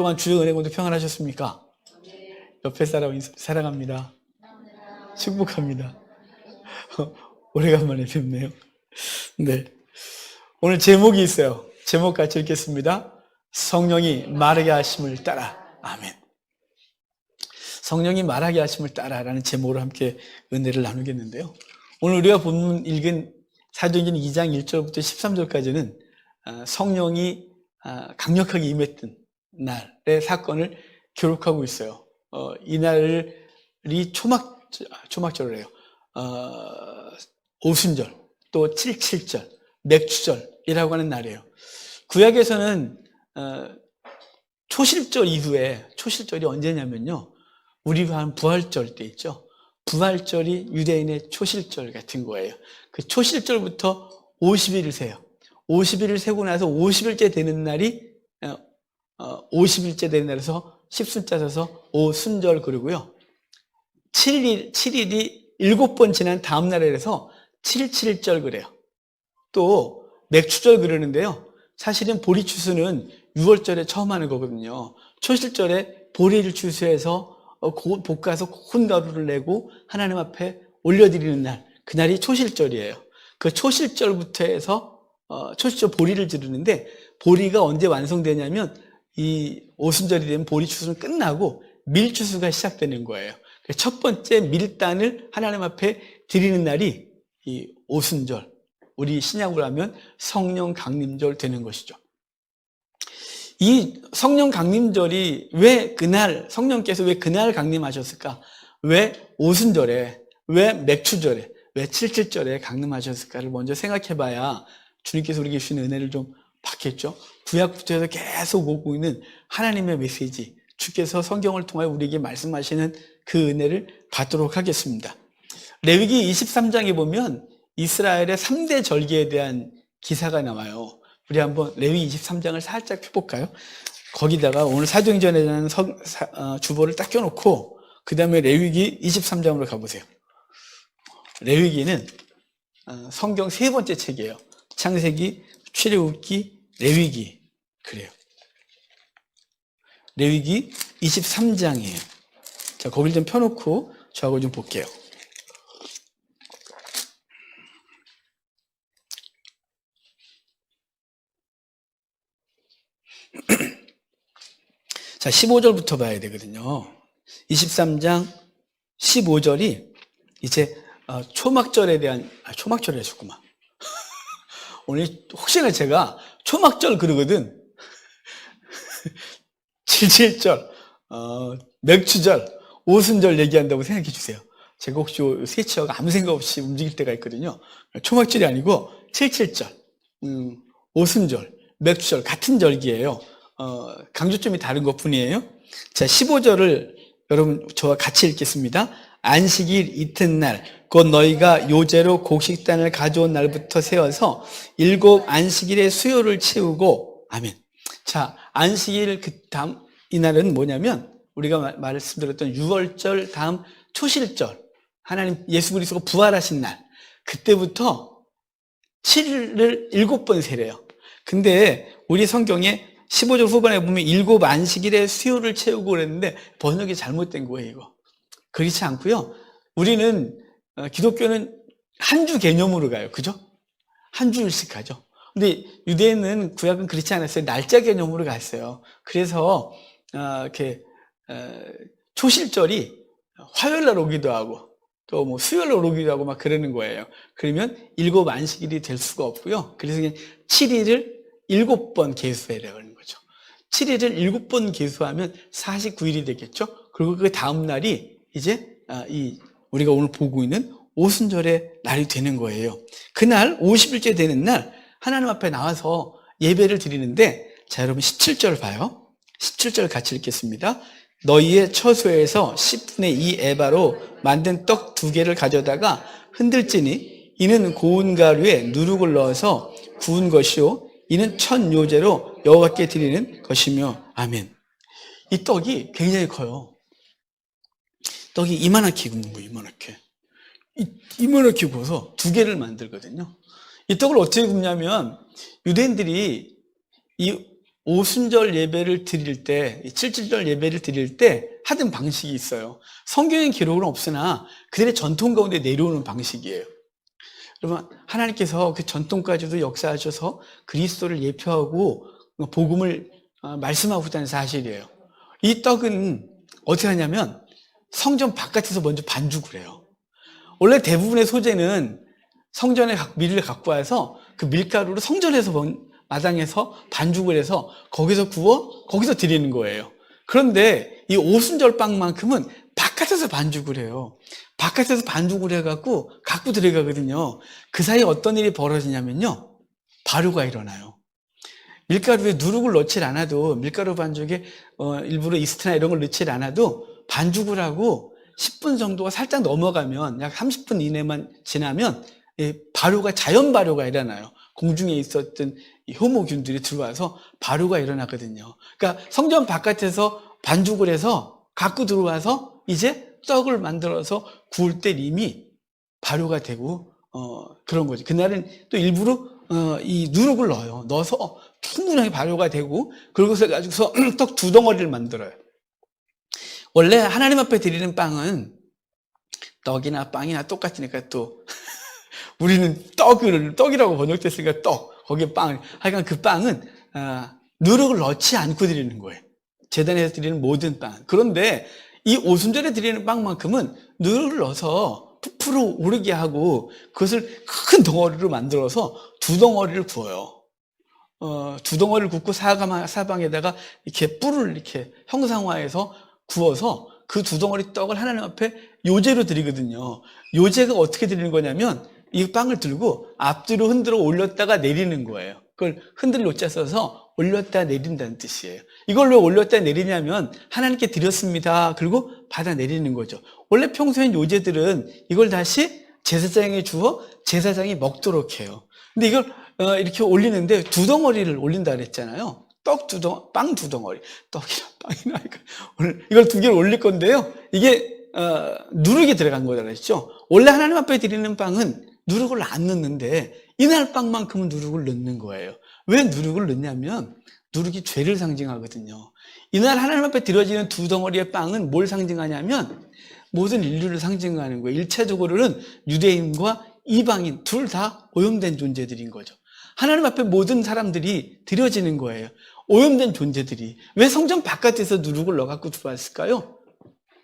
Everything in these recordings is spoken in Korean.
동안 주여 은혜 모두 평안하셨습니까? 옆에 사람 사랑합니다. 축복합니다. 오래간만에 뵙네요. 네. 오늘 제목이 있어요. 제목 같이 읽겠습니다. 성령이 말하게 하심을 따라. 아멘. 성령이 말하게 하심을 따라라는 제목으로 함께 은혜를 나누겠는데요. 오늘 우리가 본 읽은 사도행전 2장 1절부터 13절까지는 아, 성령이 아, 강력하게 임했던 날의 사건을 기록하고 있어요. 어, 이날이 초막 초막절이래요. 어, 오순절, 또 칠칠절, 맥추절이라고 하는 날이에요. 구약에서는 어, 초실절 이후에 초실절이 언제냐면요. 우리가 한 부활절 때 있죠. 부활절이 유대인의 초실절 같은 거예요. 그 초실절부터 50일을 세요. 50일을 세고 나서 50일째 되는 날이 50일째 되는 날에서 10순자 써서 오순절 그러고요. 7일, 7일이 7번 지난 다음 날에서 77절 그래요. 또 맥추절 그러는데요. 사실은 보리 추수는 6월절에 처음 하는 거거든요. 초실절에 보리를 추수해서 어, 고- 볶아서 고운 가루를 내고 하나님 앞에 올려드리는 날, 그날이 초실절이에요. 그 초실절부터 해서 어, 초실절 보리를 지르는데 보리가 언제 완성되냐면 이 오순절이 되면 보리 추수는 끝나고 밀 추수가 시작되는 거예요. 첫 번째 밀단을 하나님 앞에 드리는 날이 이 오순절, 우리 신약으로 하면 성령 강림절 되는 것이죠. 이 성령 강림절이 왜 그날 성령께서 왜 그날 강림하셨을까? 왜 오순절에 왜 맥추절에 왜 칠칠절에 강림하셨을까를 먼저 생각해 봐야 주님께서 우리에게 주신 은혜를 좀 받겠죠. 구약부터 해서 계속 오고 있는 하나님의 메시지 주께서 성경을 통해 우리에게 말씀하시는 그 은혜를 받도록 하겠습니다. 레위기 23장에 보면 이스라엘의 3대 절기에 대한 기사가 나와요. 우리 한번 레위 23장을 살짝 펴볼까요? 거기다가 오늘 사도행전에 대한 성- 사- 어, 주보를 딱 껴놓고 그 다음에 레위기 23장으로 가보세요. 레위기는 어, 성경 세 번째 책이에요. 창세기, 출애굽기, 레위기 그래요. 레위기 23장이에요. 자, 거길 좀 펴놓고 저하고 좀 볼게요. 자, 15절부터 봐야 되거든요. 23장 15절이 이제 어, 초막절에 대한 아, 초막절에 하셨구만. 오늘 혹시나 제가 초막절 그러거든. 77절, 어, 맥추절, 오순절 얘기한다고 생각해 주세요. 제가 혹시 세치어가 아무 생각 없이 움직일 때가 있거든요. 초막절이 아니고 77절, 음, 오순절, 맥추절 같은 절기예요. 어, 강조점이 다른 것 뿐이에요. 자, 15절을 여러분 저와 같이 읽겠습니다. 안식일 이튿날 곧 너희가 요제로 곡식단을 가져온 날부터 세어서 일곱 안식일의 수요를 채우고 아멘. 자, 안식일 그 다음 이날은 뭐냐면 우리가 마- 말씀드렸던 6월절 다음 초실절 하나님 예수 그리스도가 부활하신 날 그때부터 7일을 일곱 번 세래요. 근데 우리 성경에 15절 후반에 보면 일곱 안식일의 수요를 채우고 그랬는데 번역이 잘못된 거예요, 이거. 그렇지 않고요. 우리는 어, 기독교는 한 주 개념으로 가요. 그죠? 한 주일씩 가죠. 근데 유대인은 구약은 그렇지 않았어요. 날짜 개념으로 갔어요. 그래서 어, 이렇게 어, 초실절이 화요일 날 오기도 하고 또 뭐 수요일 날 오기도 하고 막 그러는 거예요. 그러면 일곱 안식일이 될 수가 없고요. 그래서 그냥 7일을 일곱 번 계수해라 그러는 거죠. 7일을 일곱 번 계수하면 49일이 되겠죠. 그리고 그 다음 날이 이제 아, 이 우리가 오늘 보고 있는 오순절의 날이 되는 거예요. 그날 50일째 되는 날 하나님 앞에 나와서 예배를 드리는데 자 여러분 17절 봐요. 17절 같이 읽겠습니다. 너희의 처소에서 10분의 2 에바로 만든 떡 두 개를 가져다가 흔들지니 이는 고운 가루에 누룩을 넣어서 구운 것이요 이는 첫 요제로 여호와께 드리는 것이며 아멘. 이 떡이 굉장히 커요. 떡이 이만하게 굽는 거예요. 이만하게. 이, 이만하게 구워서 두 개를 만들거든요. 이 떡을 어떻게 굽냐면 유대인들이 이 오순절 예배를 드릴 때, 칠칠절 예배를 드릴 때 하던 방식이 있어요. 성경의 기록은 없으나 그들의 전통 가운데 내려오는 방식이에요. 여러분, 하나님께서 그 전통까지도 역사하셔서 그리스도를 예표하고 복음을 어, 말씀하고자 하는 사실이에요. 이 떡은 어떻게 하냐면 성전 바깥에서 먼저 반죽을 해요. 원래 대부분의 소재는 성전에 각- 밀을 갖고 와서 그 밀가루를 성전에서 먼- 마당에서 반죽을 해서 거기서 구워 거기서 드리는 거예요. 그런데 이 오순절 빵만큼은 바깥에서 반죽을 해요. 바깥에서 반죽을 해갖고 갖고 들어가거든요. 그 사이에 어떤 일이 벌어지냐면요. 발효가 일어나요. 밀가루에 누룩을 넣지 않아도 밀가루 반죽에 어, 일부러 이스트나 이런 걸 넣지 않아도 반죽을 하고 10분 정도가 살짝 넘어가면 약 30분 이내만 지나면 이 발효가 자연 발효가 일어나요. 공중에 있었던 이 효모균들이 들어와서 발효가 일어나거든요. 그러니까 성전 바깥에서 반죽을 해서 갖고 들어와서 이제 떡을 만들어서 구울 때 이미 발효가 되고 어, 그런 거죠. 그날은 또 일부러 어, 이 누룩을 넣어요. 넣어서 충분하게 발효가 되고 그것을 가지고서 떡 두 덩어리를 만들어요. 원래 하나님 앞에 드리는 빵은 떡이나 빵이나 똑같으니까 또 우리는 떡을 떡이라고 번역됐으니까 떡 거기에 빵 하여간 그 빵은 아, 누룩을 넣지 않고 드리는 거예요. 재단에서 드리는 모든 빵. 그런데 이 오순절에 드리는 빵만큼은 누룩을 넣어서 부풀어 오르게 하고 그것을 큰 덩어리로 만들어서 두 덩어리를 구워요. 어, 두 덩어리를 굽고 사방, 사방에다가 이렇게 뿔을 이렇게 형상화해서 구워서 그 두 덩어리 떡을 하나님 앞에 요제로 드리거든요. 요제가 어떻게 드리는 거냐면 이 빵을 들고 앞뒤로 흔들어 올렸다가 내리는 거예요. 그걸 흔들 놓자 써서 올렸다 내린다는 뜻이에요. 이걸 왜 올렸다 내리냐면 하나님께 드렸습니다. 그리고 받아 내리는 거죠. 원래 평소엔 요제들은 이걸 다시 제사장에 주어 제사장이 먹도록 해요. 근데 이걸 어, 이렇게 올리는데 두 덩어리를 올린다 그랬잖아요. 떡 두 덩, 빵 두 덩어리. 떡이나 빵이나 이걸 두 개를 올릴 건데요. 이게 어, 누룩이 들어간 그랬죠. 원래 하나님 앞에 드리는 빵은 누룩을 안 넣는데 이날 빵만큼은 누룩을 넣는 거예요. 왜 누룩을 넣냐면 누룩이 죄를 상징하거든요. 이날 하나님 앞에 드려지는 두 덩어리의 빵은 뭘 상징하냐면 모든 인류를 상징하는 거예요. 일차적으로는 유대인과 이방인 둘 다 오염된 존재들인 거죠. 하나님 앞에 모든 사람들이 드려지는 거예요. 오염된 존재들이. 왜 성전 바깥에서 누룩을 넣어갖고 들어왔을까요?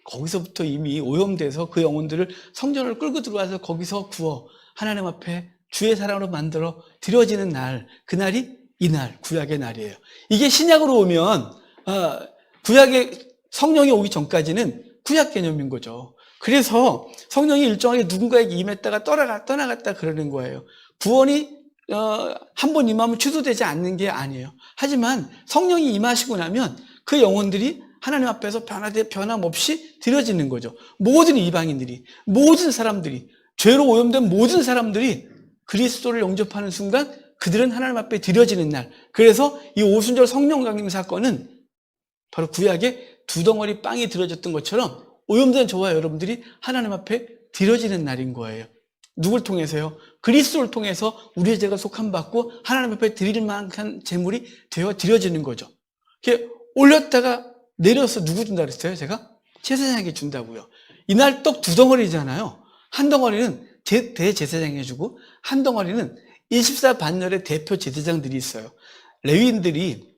거기서부터 이미 오염돼서 그 영혼들을 성전을 끌고 들어와서 거기서 구워 하나님 앞에 주의 사랑으로 만들어 드려지는 날, 그날이 이날, 구약의 날이에요. 이게 신약으로 오면, 어, 구약의 성령이 오기 전까지는 구약 개념인 거죠. 그래서 성령이 일정하게 누군가에게 임했다가 떠나가, 떠나갔다 그러는 거예요. 구원이 어, 한 번 임하면 취소되지 않는 게 아니에요. 하지만 성령이 임하시고 나면 그 영혼들이 하나님 앞에서 변화되 변함없이 드려지는 거죠. 모든 이방인들이, 모든 사람들이, 죄로 오염된 모든 사람들이 그리스도를 영접하는 순간 그들은 하나님 앞에 드려지는 날. 그래서 이 오순절 성령 강림 사건은 바로 구약에 두 덩어리 빵이 들어졌던 것처럼 오염된 저와 여러분들이 하나님 앞에 드려지는 날인 거예요. 누굴 통해서요? 그리스도를 통해서 우리의 죄가 속함 받고 하나님 앞에 드릴 만한 재물이 되어 드려지는 거죠. 이렇게 올렸다가 내려서 누구 준다 그랬어요? 제가 제사장에게 준다고요. 이날 떡 두 덩어리잖아요. 한 덩어리는 제- 대제사장에 주고 한 덩어리는 24 반열의 대표 제사장들이 있어요. 레위인들이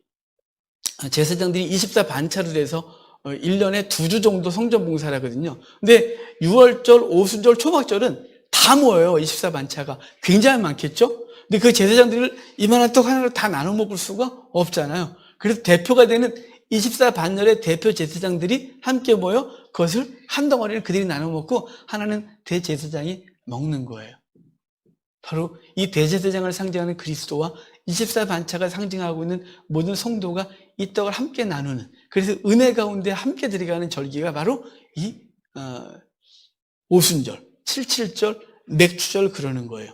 제사장들이 24 반차를 해서 1년에 두 주 정도 성전 봉사를 하거든요. 근데 6월절, 오순절, 초막절은 다 모여요. 24 반차가. 굉장히 많겠죠? 근데 그 제사장들을 이만한 떡 하나를 다 나눠 먹을 수가 없잖아요. 그래서 대표가 되는 24 반열의 대표 제사장들이 함께 모여 그것을 한 덩어리를 그들이 나눠 먹고 하나는 대제사장이 먹는 거예요. 바로 이 대제사장을 상징하는 그리스도와 24 반차가 상징하고 있는 모든 성도가 이 떡을 함께 나누는 그래서 은혜 가운데 함께 들어가는 절기가 바로 이 어, 오순절, 칠칠절, 맥주절 그러는 거예요.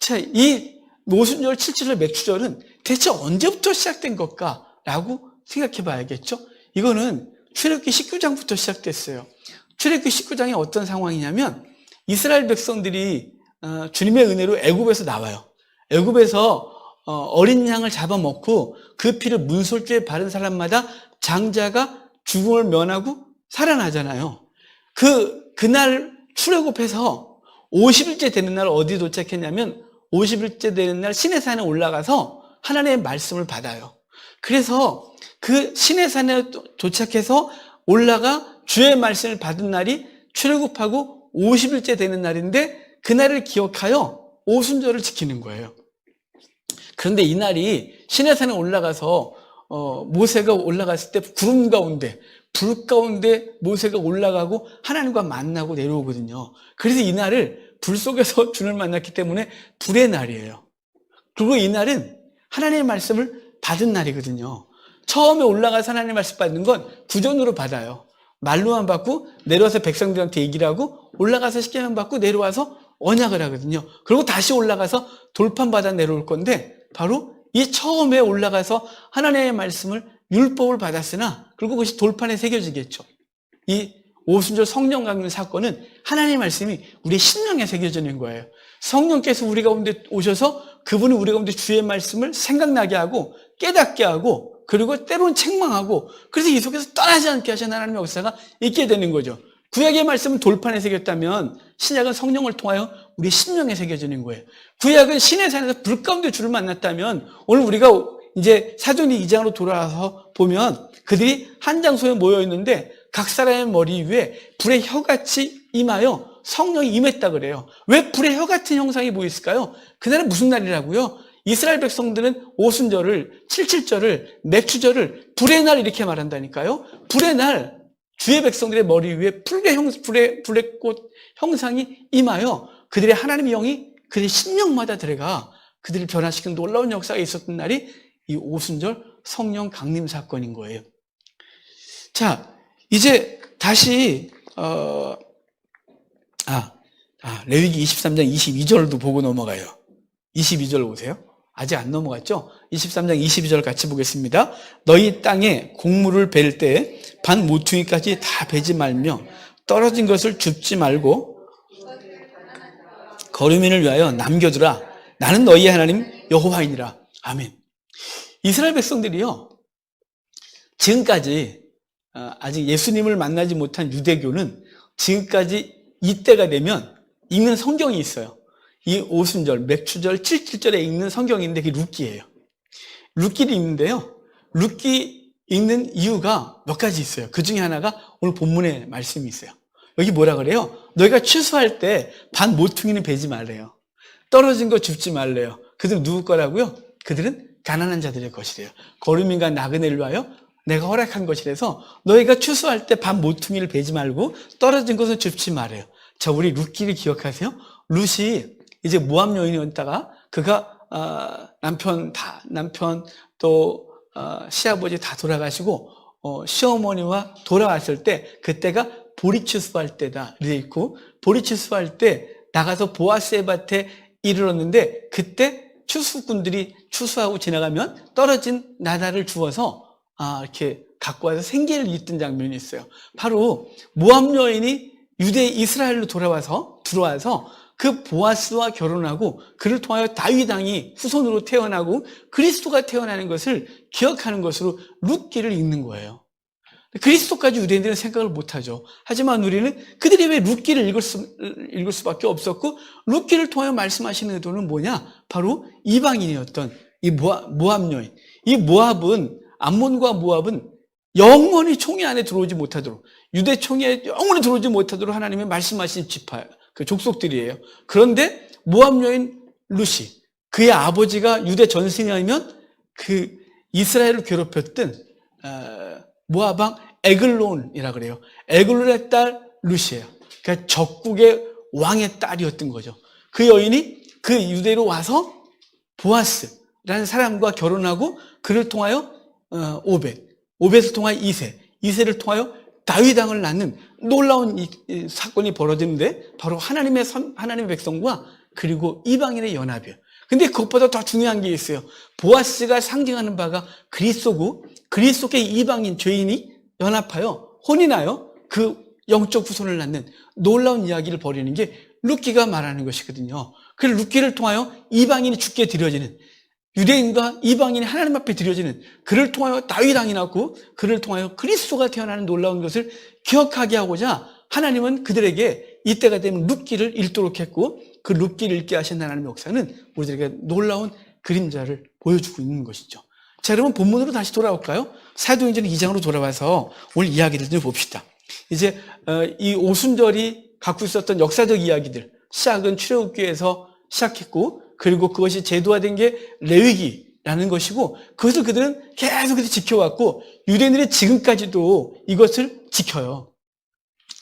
자, 이 오순절, 칠칠절, 맥주절은 대체 언제부터 시작된 것까라고 생각해 봐야겠죠? 이거는 출애굽기 19장부터 시작됐어요. 출애굽기 19장이 어떤 상황이냐면 이스라엘 백성들이 어, 주님의 은혜로 애굽에서 나와요. 애굽에서 어, 어린 양을 잡아먹고 그 피를 문설주에 바른 사람마다 장자가 죽음을 면하고 살아나잖아요. 그, 그날 출애굽해서 50일째 되는 날 어디 도착했냐면 50일째 되는 날 시내산에 올라가서 하나님의 말씀을 받아요. 그래서 그 시내산에 도- 도착해서 올라가 주의 말씀을 받은 날이 출애굽하고 50일째 되는 날인데 그날을 기억하여 오순절을 지키는 거예요. 그런데 이 날이 시내산에 올라가서 어, 모세가 올라갔을 때 구름 가운데 불 가운데 모세가 올라가고 하나님과 만나고 내려오거든요. 그래서 이 날을 불 속에서 주를 만났기 때문에 불의 날이에요. 그리고 이 날은 하나님의 말씀을 받은 날이거든요. 처음에 올라가서 하나님의 말씀 받는 건 구전으로 받아요. 말로만 받고 내려와서 백성들한테 얘기를 하고 올라가서 십계명 받고 내려와서 언약을 하거든요. 그리고 다시 올라가서 돌판 받아 내려올 건데 바로 이 처음에 올라가서 하나님의 말씀을 율법을 받았으나 그리고 그것이 돌판에 새겨지겠죠. 이 오순절 성령 강림 사건은 하나님의 말씀이 우리의 심령에 새겨지는 거예요. 성령께서 우리 가운데 오셔서 그분이 우리 가운데 주의 말씀을 생각나게 하고 깨닫게 하고 그리고 때로는 책망하고 그래서 이 속에서 떠나지 않게 하신 하나님의 역사가 있게 되는 거죠. 구약의 말씀은 돌판에 새겼다면 신약은 성령을 통하여 우리 심령에 새겨지는 거예요. 구약은 신의 산에서 불 가운데 주를 만났다면 오늘 우리가 이제 사도니 2장으로 돌아와서 보면 그들이 한 장소에 모여 있는데 각 사람의 머리 위에 불의 혀같이 임하여 성령이 임했다 그래요. 왜 불의 혀 같은 형상이 보였을까요? 그날은 무슨 날이라고요? 이스라엘 백성들은 오순절을, 칠칠절을, 맥추절을 불의 날 이렇게 말한다니까요. 불의 날, 주의 백성들의 머리 위에 불의 형, 불의, 불의 꽃 형상이 임하여 그들의 하나님의 영이 그들의 심령마다 들어가 그들을 변화시키는 놀라운 역사가 있었던 날이 이 오순절 성령 강림 사건인 거예요. 자, 이제 다시, 어, 아, 아, 레위기 23장 22절도 보고 넘어가요. 22절 보세요. 아직 안 넘어갔죠? 23장 22절 같이 보겠습니다. 너희 땅에 곡물을 벨 때 반 모퉁이까지 다 베지 말며 떨어진 것을 줍지 말고 거류민을 위하여 남겨두라. 나는 너희 하나님 여호와이니라. 아멘. 이스라엘 백성들이요. 지금까지 어, 아직 예수님을 만나지 못한 유대교는 지금까지 이때가 되면 읽는 성경이 있어요. 이 오순절, 맥추절, 칠칠절에 읽는 성경인데 그게 룻기예요. 룻기를 읽는데요. 룻기 읽는 이유가 몇 가지 있어요. 그 중에 하나가 오늘 본문의 말씀이 있어요. 여기 뭐라 그래요? 너희가 취소할 때 반 모퉁이는 베지 말래요. 떨어진 거 줍지 말래요. 그들은 누구 거라고요? 그들은 가난한 자들의 것이래요. 거름인과 나그네를 위하여 내가 허락한 것이라서 너희가 추수할 때 반 모퉁이를 베지 말고 떨어진 것을 줍지 말아요. 자, 우리 룻기를 기억하세요? 룻이 이제 모함 여인이었다가 그가 어, 남편 다 남편 또 어, 시아버지 다 돌아가시고 어, 시어머니와 돌아왔을 때 그때가 보리추수할 때다 이렇게 있고 보리추수할 때 나가서 보아스의 밭에 이르렀는데 그때 추수꾼들이 추수하고 지나가면 떨어진 나다를 주어서 아, 이렇게 갖고 와서 생계를 잇던 장면이 있어요. 바로 모함 여인이 유대 이스라엘로 돌아와서 들어와서 그 보아스와 결혼하고 그를 통하여 다윗 왕이 후손으로 태어나고 그리스도가 태어나는 것을 기억하는 것으로 룻기를 읽는 거예요. 그리스도까지 유대인들은 생각을 못하죠. 하지만 우리는 그들이 왜 룻기를 읽을, 수, 읽을 수밖에 없었고 룻기를 통하여 말씀하시는 의도는 뭐냐? 바로 이방인이었던 이 모압, 모압 여인. 이 모압은 암몬과 모압은 영원히 총회 안에 들어오지 못하도록 유대 총회에 영원히 들어오지 못하도록 하나님의 말씀하신 지파 그 족속들이에요. 그런데 모압 여인 루시 그의 아버지가 유대 전승이면 그 이스라엘을 괴롭혔던 어, 왕 에글론이라 그래요. 에글론의 딸 루시예요. 그러니까 적국의 왕의 딸이었던 거죠. 그 여인이 그 유대로 와서 보아스라는 사람과 결혼하고 그를 통하여 어, 오벳, 오벳을 통하여 이세, 이세를 통하여 다윗 왕을 낳는 놀라운 사건이 벌어지는데 바로 하나님의 선, 하나님의 백성과 그리고 이방인의 연합이에요. 근데 그것보다 더 중요한 게 있어요. 보아스가 상징하는 바가 그리스도고 그리스도께 이방인 죄인이 연합하여 혼인하여 그 영적 후손을 낳는 놀라운 이야기를 벌이는 게 루키가 말하는 것이거든요. 그 루키를 통하여 이방인이 죽게 드려지는 유대인과 이방인이 하나님 앞에 드려지는 그를 통하여 다윗 왕이 났고 그를 통하여 그리스도가 태어나는 놀라운 것을 기억하게 하고자 하나님은 그들에게 이때가 되면 룻기를 읽도록 했고 그 룻기를 읽게 하신 하나님의 역사는 우리들에게 놀라운 그림자를 보여주고 있는 것이죠. 자, 여러분 본문으로 다시 돌아올까요? 사도행전 2장으로 돌아와서 오늘 이야기를 좀 봅시다. 이제 어, 이 오순절이 갖고 있었던 역사적 이야기들 시작은 출애굽기에서 시작했고 그리고 그것이 제도화된 게 레위기라는 것이고 그것을 그들은 계속해서 지켜왔고 유대인들이 지금까지도 이것을 지켜요.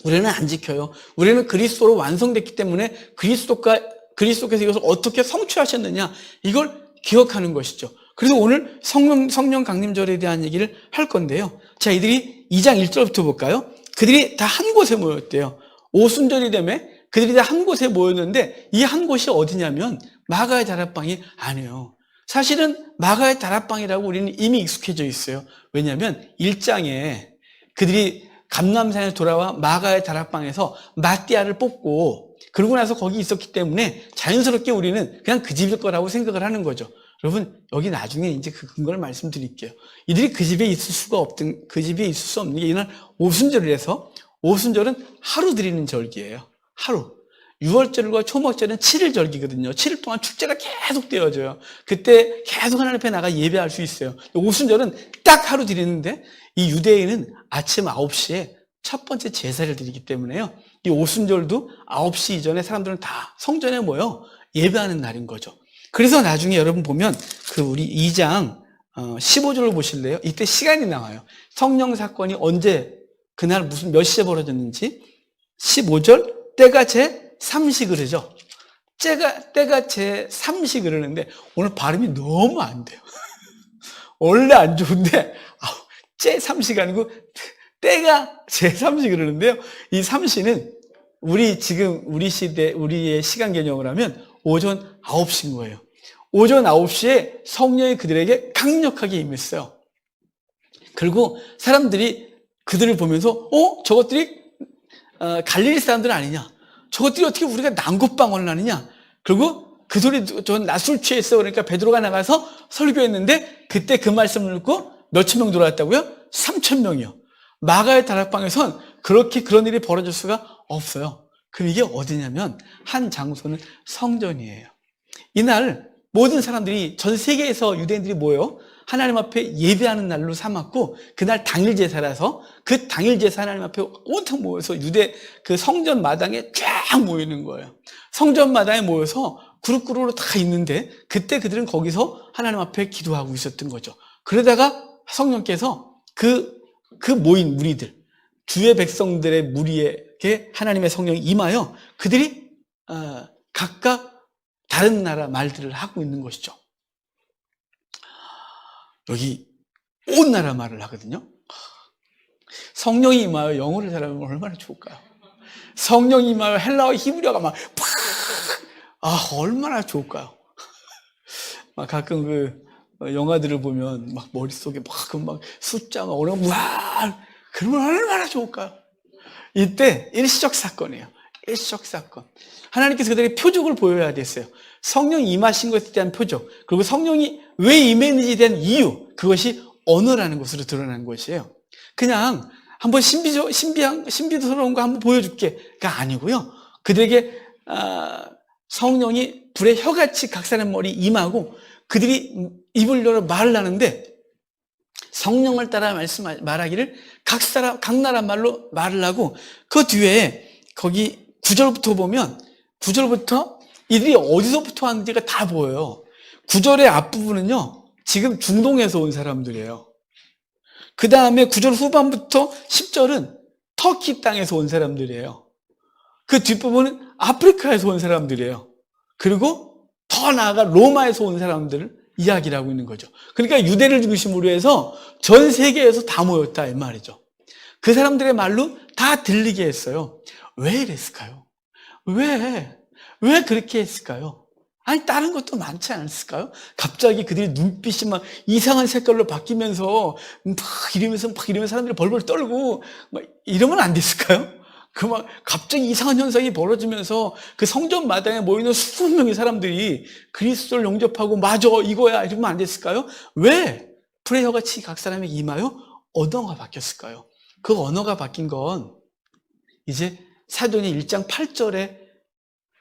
우리는 안 지켜요. 우리는 그리스도로 완성됐기 때문에 그리스도가 그리스도께서 이것을 어떻게 성취하셨느냐 이걸 기억하는 것이죠. 그래서 오늘 성령 성령 강림절에 대한 얘기를 할 건데요. 자, 이들이 2장 1절부터 볼까요? 그들이 다 한 곳에 모였대요. 오순절이 되면 그들이 다한 곳에 모였는데 이 한 곳이 어디냐면 마가의 다락방이 아니에요. 사실은 마가의 다락방이라고 우리는 이미 익숙해져 있어요. 왜냐하면 1장에 그들이 감남산에 돌아와 마가의 다락방에서 마띠아를 뽑고 그러고 나서 거기 있었기 때문에 자연스럽게 우리는 그냥 그 집일 거라고 생각을 하는 거죠. 여러분 여기 나중에 이제 그 근거를 말씀드릴게요. 이들이 그 집에 있을 수가 없던 그 집에 있을 수 없는 게 이날 오순절이라서 오순절은 하루 드리는 절기예요. 하루. 6월절과 초막절은 7일 절기거든요. 7일 동안 축제가 계속 되어져요. 그때 계속 하나님 앞에 나가 예배할 수 있어요. 오순절은 딱 하루 드리는데 이 유대인은 아침 9시에 첫 번째 제사를 드리기 때문에요. 이 오순절도 9시 이전에 사람들은 다 성전에 모여 예배하는 날인 거죠. 그래서 나중에 여러분 보면 그 우리 2장 15절을 보실래요? 이때 시간이 나와요. 성령 사건이 언제 그날 무슨 몇 시에 벌어졌는지 15절 때가 제 3시 그러죠. 때가 때가 제 3시 그러는데 오늘 발음이 너무 안 돼요. 원래 안 좋은데 제 3시가 아니고 때가 제 3시 그러는데요. 이 3시는 우리 지금 우리 시대 우리의 시간 개념을 하면 오전 9시인 거예요. 오전 9시에 성령이 그들에게 강력하게 임했어요. 그리고 사람들이 그들을 보면서 어? 저것들이 어, 갈릴리 사람들 아니냐? 저것들이 어떻게 우리가 난곳방언을 하느냐? 그리고 그 소리 전 낮술 취했어 그러니까 베드로가 나가서 설교했는데 그때 그 말씀을 듣고 몇천 명 들어왔다고요? 3천 명이요. 마가의 다락방에선 그렇게 그런 일이 벌어질 수가 없어요. 그럼 이게 어디냐면 한 장소는 성전이에요. 이날 모든 사람들이 전 세계에서 유대인들이 모여 하나님 앞에 예배하는 날로 삼았고 그날 당일 제사라서 그 당일 제사 하나님 앞에 온통 모여서 유대 그 성전 마당에 쫙 모이는 거예요. 성전 마당에 모여서 그룹그룹으로 다 있는데 그때 그들은 거기서 하나님 앞에 기도하고 있었던 거죠. 그러다가 성령께서 그, 그 모인 무리들, 주의 백성들의 무리에게 하나님의 성령이 임하여 그들이 어, 각각 다른 나라 말들을 하고 있는 것이죠. 여기 온 나라 말을 하거든요. 성령이 임하여 영어를 잘하면 얼마나 좋을까요? 성령이 임하여 헬라어 히브리어가 막, 팍! 아, 얼마나 좋을까요? 막 가끔 그 영화들을 보면 막 머릿속에 막, 막 숫자 막 어려운, 와! 그러면 얼마나 좋을까요? 이때 일시적 사건이에요. 일시적 사건. 하나님께서 그들에게 표적을 보여야 됐어요. 성령이 임하신 것에 대한 표적. 그리고 성령이 왜 임했는지에 대한 이유. 그것이 언어라는 것으로 드러난 것이에요. 그냥 한번 신비조, 신비한, 신비스러운 거 한번 보여줄게가 아니고요. 그들에게, 아, 성령이 불의 혀같이 각 사람 머리 임하고 그들이 입을 열어 말을 하는데 성령을 따라 말씀, 말하기를 각 사람, 각 나라 말로 말을 하고 그 뒤에 거기 구절부터 보면 구절부터 이들이 어디서부터 왔는지가 다 보여요. 구절의 앞부분은요, 지금 중동에서 온 사람들이에요. 그 다음에 구절 후반부터 10절은 터키 땅에서 온 사람들이에요. 그 뒷부분은 아프리카에서 온 사람들이에요. 그리고 더 나아가 로마에서 온 사람들을 이야기를 하고 있는 거죠. 그러니까 유대를 중심으로 해서 전 세계에서 다 모였다 이 말이죠. 그 사람들의 말로 다 들리게 했어요. 왜 이랬을까요? 왜? 왜 그렇게 했을까요? 아니 다른 것도 많지 않았을까요? 갑자기 그들이 눈빛이 막 이상한 색깔로 바뀌면서 막 이러면서 막 이러면서 사람들이 벌벌 떨고 막 이러면 안 됐을까요? 그 막 갑자기 이상한 현상이 벌어지면서 그 성전 마당에 모이는 수천 명의 사람들이 그리스도를 영접하고 맞아 이거야 이러면 안 됐을까요? 왜 프레이어 같이 각 사람에게 임하여 언어가 바뀌었을까요? 그 언어가 바뀐 건 이제 사도니 1장 8절에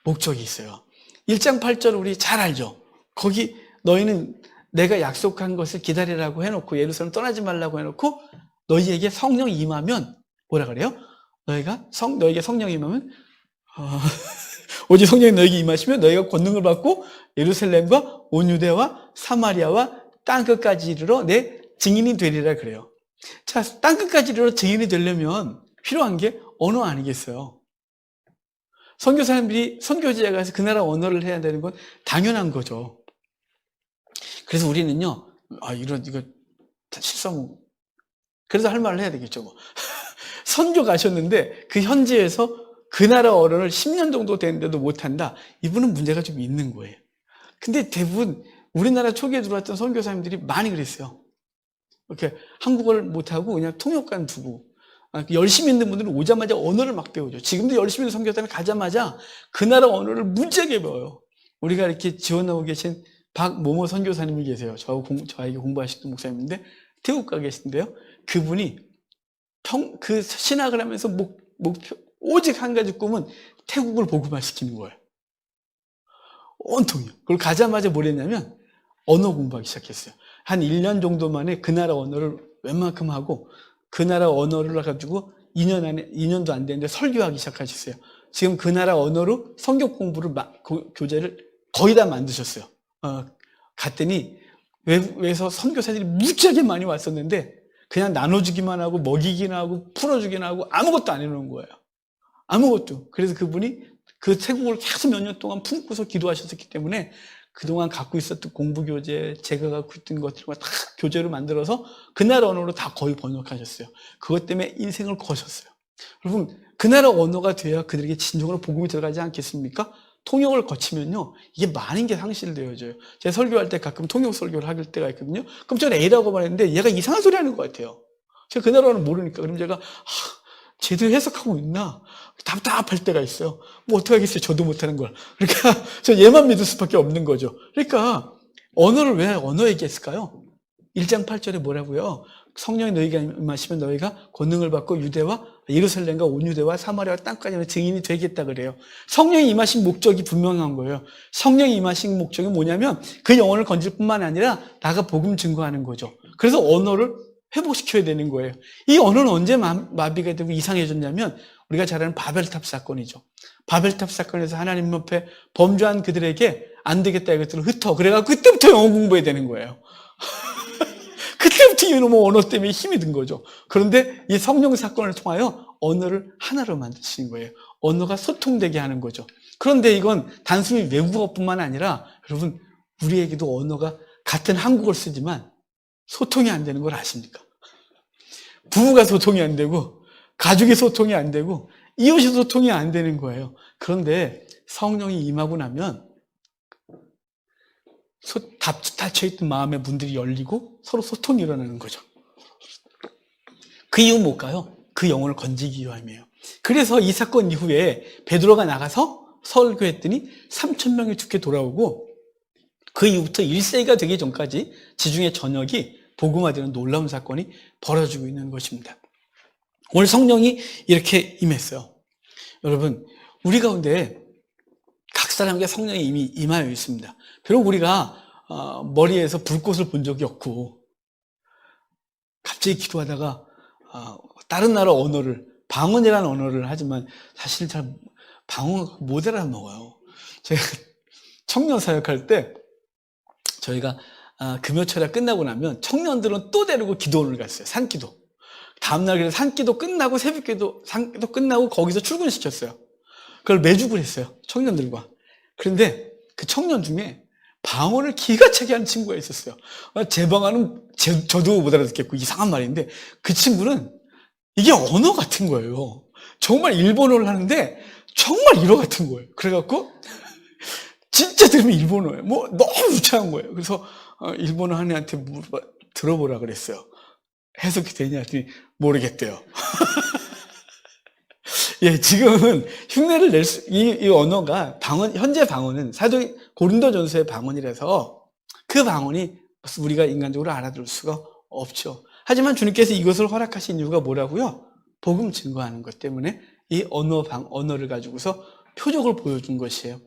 목적이 있어요. 1장 8절 우리 잘 알죠? 거기 너희는 내가 약속한 것을 기다리라고 해놓고 예루살렘 떠나지 말라고 해놓고 너희에게 성령이 임하면 뭐라 그래요? 너희가 성 너희에게 성령이 임하면 어, 오직 성령이 너희에게 임하시면 너희가 권능을 받고 예루살렘과 온 유대와 사마리아와 땅 끝까지 이르러 내 증인이 되리라 그래요. 자, 땅 끝까지 이르러 증인이 되려면 필요한 게 언어 아니겠어요? 선교사님들이 선교지에 가서 그 나라 언어를 해야 되는 건 당연한 거죠. 그래서 우리는요, 아, 이런, 이거, 실수하면, 그래서 할 말을 해야 되겠죠, 뭐. 선교 가셨는데, 그 현지에서 그 나라 언어를 10년 정도 됐는데도 못한다? 이분은 문제가 좀 있는 거예요. 근데 대부분 우리나라 초기에 들어왔던 선교사님들이 많이 그랬어요. 이렇게 한국어를 못하고 그냥 통역관 두고. 아, 열심히 있는 분들은 오자마자 언어를 막 배우죠. 지금도 열심히 선교사님 가자마자 그 나라 언어를 무지하게 배워요. 우리가 이렇게 지원하고 계신 박모모 선교사님이 계세요. 저하고 공, 저에게 공부하시던 목사님인데 태국 가 계신데요. 그분이 평, 그 신학을 하면서 목, 목표, 오직 한 가지 꿈은 태국을 복음화시키는 거예요. 온통이요. 그걸 가자마자 뭘 했냐면 언어 공부하기 시작했어요. 한 1년 정도 만에 그 나라 언어를 웬만큼 하고 그 나라 언어를 가지고 2년 안에, 2년도 안 됐는데 설교하기 시작하셨어요. 지금 그 나라 언어로 성경 공부를, 교재를 거의 다 만드셨어요. 어, 갔더니 외국에서 선교사들이 무지하게 많이 왔었는데 그냥 나눠주기만 하고 먹이기만 하고 풀어주기만 하고 아무것도 안 해놓은 거예요. 아무것도. 그래서 그분이 그 태국을 계속 몇 년 동안 품고서 기도하셨기 때문에 그동안 갖고 있었던 공부 교재, 제가 갖고 있던 것들과 다 교재로 만들어서 그 나라 언어로 다 거의 번역하셨어요. 그것 때문에 인생을 거셨어요. 여러분, 그 나라 언어가 돼야 그들에게 진정으로 복음이 들어가지 않겠습니까? 통역을 거치면요, 이게 많은 게 상실되어져요. 제가 설교할 때 가끔 통역 설교를 할 때가 있거든요. 그럼 저는 A라고 말했는데 얘가 이상한 소리 하는 것 같아요. 제가 그 나라는 모르니까. 그럼 제가, 하, 제대로 해석하고 있나? 답답할 때가 있어요. 뭐 어떡하겠어요. 저도 못하는 걸. 그러니까 저 얘만 믿을 수밖에 없는 거죠. 그러니까 언어를 왜 언어 얘기했을까요? 1장 8절에 뭐라고요? 성령이 너희가 임하시면 너희가 권능을 받고 유대와 예루살렘과 온 유대와 사마리아 땅까지는 증인이 되겠다 그래요. 성령이 임하신 목적이 분명한 거예요. 성령이 임하신 목적이 뭐냐면 그 영혼을 건질 뿐만 아니라 나가 복음 증거하는 거죠. 그래서 언어를 회복시켜야 되는 거예요. 이 언어는 언제 마 비가 되고 이상해졌냐면 우리가 잘 아는 바벨탑 사건이죠. 바벨탑 사건에서 하나님 옆에 범죄한 그들에게 안 되겠다 이것들을 흩어. 그래가지고 그때부터 영어 공부해야 되는 거예요. 그때부터 이놈의 언어 때문에 힘이 든 거죠. 그런데 이 성령 사건을 통하여 언어를 하나로 만드시는 거예요. 언어가 소통되게 하는 거죠. 그런데 이건 단순히 외국어뿐만 아니라 여러분 우리에게도 언어가 같은 한국어를 쓰지만 소통이 안 되는 걸 아십니까? 부부가 소통이 안 되고 가족이 소통이 안 되고 이웃이 소통이 안 되는 거예요. 그런데 성령이 임하고 나면 닫혀있던 마음의 문들이 열리고 서로 소통이 일어나는 거죠. 그 이유 뭘까요? 그 영혼을 건지기 위함이에요. 그래서 이 사건 이후에 베드로가 나가서 설교했더니 3천 명이 죽게 돌아오고 그 이후부터 1세기가 되기 전까지 지중해 전역이 복음화되는 놀라운 사건이 벌어지고 있는 것입니다. 오늘 성령이 이렇게 임했어요. 여러분, 우리 가운데 각 사람에게 성령이 이미 임하여 있습니다. 비록 우리가 어, 머리에서 불꽃을 본 적이 없고 갑자기 기도하다가 어, 다른 나라 언어를 방언이라는 언어를 하지만 사실 잘 방언 못 알아먹어요. 제가 청년 사역할 때 저희가 아, 금요철야 끝나고 나면 청년들은 또 데리고 기도원을 갔어요. 산기도. 다음날 그래서 산기도 끝나고 새벽기도 산기도 끝나고 거기서 출근시켰어요. 그걸 매주 그랬어요. 청년들과. 그런데 그 청년 중에 방언을 기가 차게 하는 친구가 있었어요. 제 방언은 제, 저도 못 알아듣겠고 이상한 말인데 그 친구는 이게 언어 같은 거예요. 정말 일본어를 하는데 정말 일어 같은 거예요. 그래갖고 진짜 들으면 일본어예요. 뭐 너무 유창한 거예요. 그래서 어, 일본어 한 애한테 물어봐, 들어보라 그랬어요. 해석이 되냐 했더니 모르겠대요. 예, 지금은 흉내를 낼 수, 이, 이 언어가 방언, 현재 방언은 사도 고린도전서의 방언이라서 그 방언이 우리가 인간적으로 알아들을 수가 없죠. 하지만 주님께서 이것을 허락하신 이유가 뭐라고요? 복음 증거하는 것 때문에 이 언어 방, 언어를 가지고서 표적을 보여준 것이에요.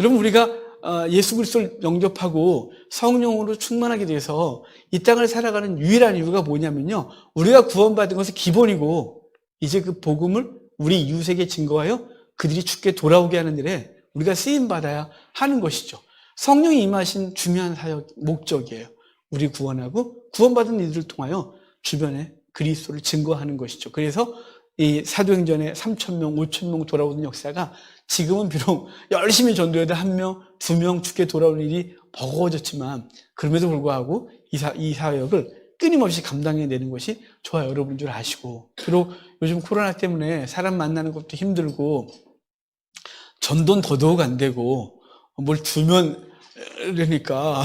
여러분, 우리가 어, 예수 그리스도를 영접하고 성령으로 충만하게 돼서 이 땅을 살아가는 유일한 이유가 뭐냐면요. 우리가 구원받은 것은 기본이고 이제 그 복음을 우리 이웃에게 증거하여 그들이 죽게 돌아오게 하는 일에 우리가 쓰임 받아야 하는 것이죠. 성령이 임하신 중요한 사역 목적이에요. 우리 구원하고 구원받은 이들을 통하여 주변에 그리스도를 증거하는 것이죠. 그래서 이 사도행전에 3천 명, 5천 명 돌아오는 역사가 지금은 비록 열심히 전도해도 한 명, 두 명 죽게 돌아오는 일이 버거워졌지만 그럼에도 불구하고 이, 사, 이 사역을 끊임없이 감당해내는 것이 저와 여러분인 줄 아시고 비록 요즘 코로나 때문에 사람 만나는 것도 힘들고 전돈 더더욱 안 되고 뭘 주면 그러니까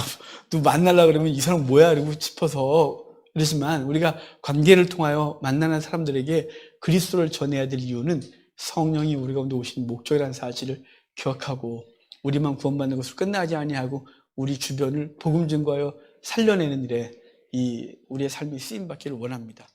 또 만나려 그러면 이 사람 뭐야 이러고 싶어서 그러지만 우리가 관계를 통하여 만나는 사람들에게 그리스도를 전해야 될 이유는 성령이 우리 가운데 오신 목적이라는 사실을 기억하고 우리만 구원받는 것을 끝나지 아니하고 우리 주변을 복음 증거하여 살려내는 일에 이 우리의 삶이 쓰임 받기를 원합니다.